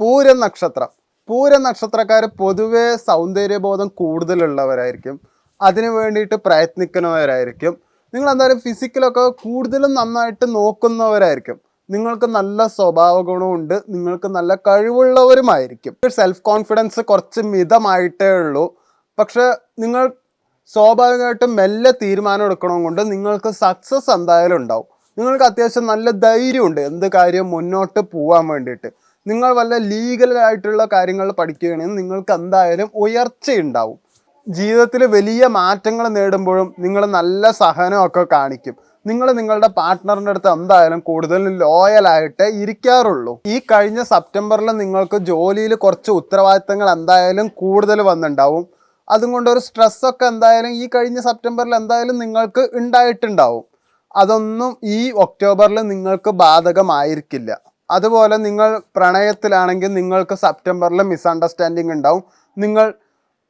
പൂരം നക്ഷത്രം പൂര നക്ഷത്രക്കാർ പൊതുവേ സൗന്ദര്യബോധം കൂടുതലുള്ളവരായിരിക്കും. അതിനു വേണ്ടിയിട്ട് പ്രയത്നിക്കുന്നവരായിരിക്കും. നിങ്ങൾ എന്തായാലും ഫിസിക്കലൊക്കെ കൂടുതലും നന്നായിട്ട് നോക്കുന്നവരായിരിക്കും. നിങ്ങൾക്ക് നല്ല സ്വഭാവ ഗുണമുണ്ട് നിങ്ങൾക്ക് നല്ല കഴിവുള്ളവരുമായിരിക്കും. സെൽഫ് കോൺഫിഡൻസ് കുറച്ച് മിതമായിട്ടേ ഉള്ളൂ. പക്ഷെ നിങ്ങൾ സ്വാഭാവികമായിട്ടും മെല്ലെ തീരുമാനം എടുക്കണം കൊണ്ട് നിങ്ങൾക്ക് സക്സസ് എന്തായാലും ഉണ്ടാവും. നിങ്ങൾക്ക് അത്യാവശ്യം നല്ല ധൈര്യമുണ്ട്. എന്ത് കാര്യം മുന്നോട്ട് പോകാൻ വേണ്ടിയിട്ട്. നിങ്ങൾ വല്ല ലീഗലായിട്ടുള്ള കാര്യങ്ങൾ പഠിക്കുകയാണെങ്കിൽ നിങ്ങൾക്ക് എന്തായാലും ഉയർച്ചയുണ്ടാവും. ജീവിതത്തിൽ വലിയ മാറ്റങ്ങൾ നേടുമ്പോഴും നിങ്ങൾ നല്ല സഹനമൊക്കെ കാണിക്കും. നിങ്ങൾ നിങ്ങളുടെ പാർട്ട്ണറിന്റെ അടുത്ത് എന്തായാലും കൂടുതലും ലോയലായിട്ട് ഇരിക്കാറുള്ളൂ. ഈ കഴിഞ്ഞ സെപ്റ്റംബറിൽ നിങ്ങൾക്ക് ജോലിയിൽ കുറച്ച് ഉത്തരവാദിത്തങ്ങൾ എന്തായാലും കൂടുതൽ വന്നിട്ടുണ്ടാവും. അതുകൊണ്ട് ഒരു സ്ട്രെസ്സൊക്കെ എന്തായാലും ഈ കഴിഞ്ഞ സെപ്റ്റംബറിൽ എന്തായാലും നിങ്ങൾക്ക് ഉണ്ടായിട്ടുണ്ടാവും. അതൊന്നും ഈ ഒക്ടോബറിൽ നിങ്ങൾക്ക് ബാധകമായിരിക്കില്ല. അതുപോലെ നിങ്ങൾ പ്രണയത്തിലാണെങ്കിൽ നിങ്ങൾക്ക് സെപ്റ്റംബറിൽ മിസ്അണ്ടർസ്റ്റാൻഡിങ് ഉണ്ടാവും. നിങ്ങൾ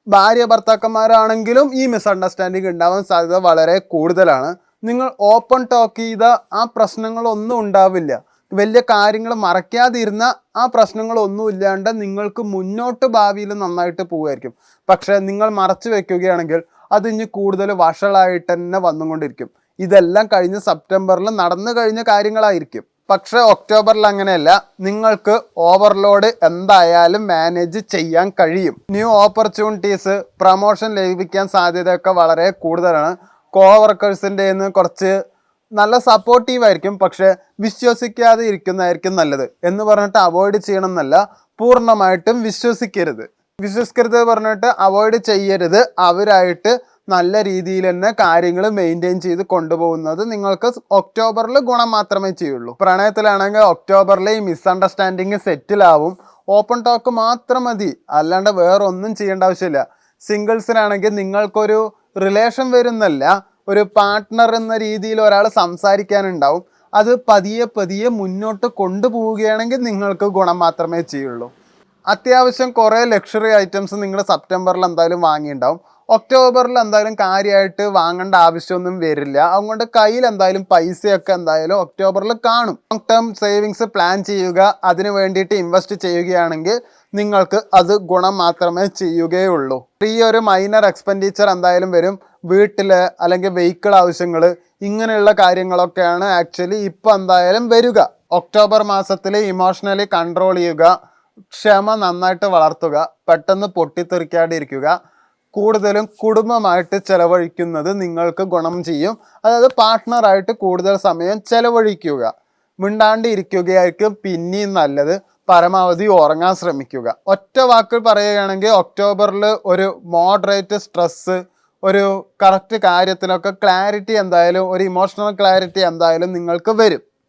ഭാര്യ ഭർത്താക്കന്മാരാണെങ്കിലും ഈ മിസ്അണ്ടർസ്റ്റാൻഡിങ് ഉണ്ടാവാൻ സാധ്യത വളരെ കൂടുതലാണ്. നിങ്ങൾ ഓപ്പൺ ടോക്ക് ചെയ്ത ആ പ്രശ്നങ്ങളൊന്നും ഉണ്ടാവില്ല. വലിയ കാര്യങ്ങൾ മറയ്ക്കാതിരുന്ന ആ പ്രശ്നങ്ങളൊന്നും ഇല്ലാണ്ട് നിങ്ങൾക്ക് മുന്നോട്ട് ഭാവിയിൽ നന്നായിട്ട് പോവുമായിരിക്കും പക്ഷേ നിങ്ങൾ മറച്ചു വെക്കുകയാണെങ്കിൽ അത് ഇനി കൂടുതൽ വഷളായിട്ട് തന്നെ വന്നുകൊണ്ടിരിക്കും. ഇതെല്ലാം കഴിഞ്ഞ സെപ്റ്റംബറിൽ നടന്നു കഴിഞ്ഞ കാര്യങ്ങളായിരിക്കും. പക്ഷേ ഒക്ടോബറിൽ അങ്ങനെയല്ല. നിങ്ങൾക്ക് ഓവർലോഡ് എന്തായാലും മാനേജ് ചെയ്യാൻ കഴിയും. ന്യൂ ഓപ്പർച്യൂണിറ്റീസ് പ്രമോഷൻ ലഭിക്കാൻ സാധ്യതയൊക്കെ വളരെ കൂടുതലാണ്. കോ വർക്കേഴ്സിന്റെ കുറച്ച് നല്ല സപ്പോർട്ടീവ് ആയിരിക്കും പക്ഷേ വിശ്വസിക്കാതെ ഇരിക്കുന്നതായിരിക്കും നല്ലത് എന്ന് പറഞ്ഞിട്ട് അവോയ്ഡ് ചെയ്യണം എന്നല്ല പൂർണമായിട്ടും വിശ്വസിക്കരുത്. വിശ്വസിക്കരുത് പറഞ്ഞിട്ട് അവോയ്ഡ് ചെയ്യരുത്. അവരായിട്ട് നല്ല രീതിയിൽ തന്നെ കാര്യങ്ങൾ മെയിന്റെയിൻ ചെയ്ത് കൊണ്ടുപോകുന്നത് നിങ്ങൾക്ക് ഒക്ടോബറിൽ ഗുണം മാത്രമേ ചെയ്യുള്ളൂ. പ്രണയത്തിലാണെങ്കിൽ ഒക്ടോബറിൽ ഈ മിസ്അണ്ടർസ്റ്റാൻഡിങ് സെറ്റിലാവും ഓപ്പൺ ടോക്ക് മാത്രം മതി. അല്ലാണ്ട് വേറെ ഒന്നും ചെയ്യേണ്ട ആവശ്യമില്ല. സിംഗിൾസിനാണെങ്കിൽ നിങ്ങൾക്കൊരു റിലേഷൻ വരുന്നല്ല. ഒരു പാർട്ട്ണർ എന്ന രീതിയിൽ ഒരാൾ സംസാരിക്കാനുണ്ടാവും. അത് പതിയെ പതിയെ മുന്നോട്ട് കൊണ്ടുപോവുകയാണെങ്കിൽ നിങ്ങൾക്ക് ഗുണം മാത്രമേ ചെയ്യുള്ളൂ. അത്യാവശ്യം കുറേ ലക്ഷറി ഐറ്റംസ് നിങ്ങൾ സെപ്റ്റംബറിൽ എന്തായാലും വാങ്ങിയിട്ടുണ്ടാവും. ഒക്ടോബറിൽ എന്തായാലും കാര്യമായിട്ട് വാങ്ങേണ്ട ആവശ്യമൊന്നും വരില്ല. അതുകൊണ്ട് കയ്യിൽ എന്തായാലും പൈസയൊക്കെ എന്തായാലും ഒക്ടോബറിൽ കാണും. ലോങ് ടേം സേവിങ്സ് പ്ലാൻ ചെയ്യുക അതിന് വേണ്ടിയിട്ട് ഇൻവെസ്റ്റ് ചെയ്യുകയാണെങ്കിൽ നിങ്ങൾക്ക് അത് ഗുണം മാത്രമേ ചെയ്യുകയുള്ളൂ. ഈ ഒരു മൈനർ എക്സ്പെൻഡിച്ചർ എന്തായാലും വരും. വീട്ടിൽ അല്ലെങ്കിൽ വെഹിക്കിൾ ആവശ്യങ്ങൾ ഇങ്ങനെയുള്ള കാര്യങ്ങളൊക്കെയാണ് ആക്ച്വലി ഇപ്പോൾ എന്തായാലും വരിക. ഒക്ടോബർ മാസത്തിൽ ഇമോഷണലി കൺട്രോൾ ചെയ്യുക ക്ഷമ നന്നായിട്ട് വളർത്തുക പെട്ടെന്ന് പൊട്ടിത്തെറിക്കാതിരിക്കുക കൂടുതലും കുടുംബമായിട്ട് ചെലവഴിക്കുന്നത് നിങ്ങൾക്ക് ഗുണം ചെയ്യും. അതായത് പാർട്ട്ണറായിട്ട് കൂടുതൽ സമയം ചെലവഴിക്കുക. മിണ്ടാണ്ട് ഇരിക്കുകയായിരിക്കും പിന്നെയും നല്ലത്. പരമാവധി ഉറങ്ങാൻ ശ്രമിക്കുക. ഒറ്റ വാക്കിൽ പറയുകയാണെങ്കിൽ ഒക്ടോബറിൽ ഒരു മോഡറേറ്റ് സ്ട്രെസ്സ് ഒരു കറക്റ്റ് കാര്യത്തിനൊക്കെ ക്ലാരിറ്റി എന്തായാലും ഒരു ഇമോഷണൽ ക്ലാരിറ്റി എന്തായാലും നിങ്ങൾക്ക് വരും.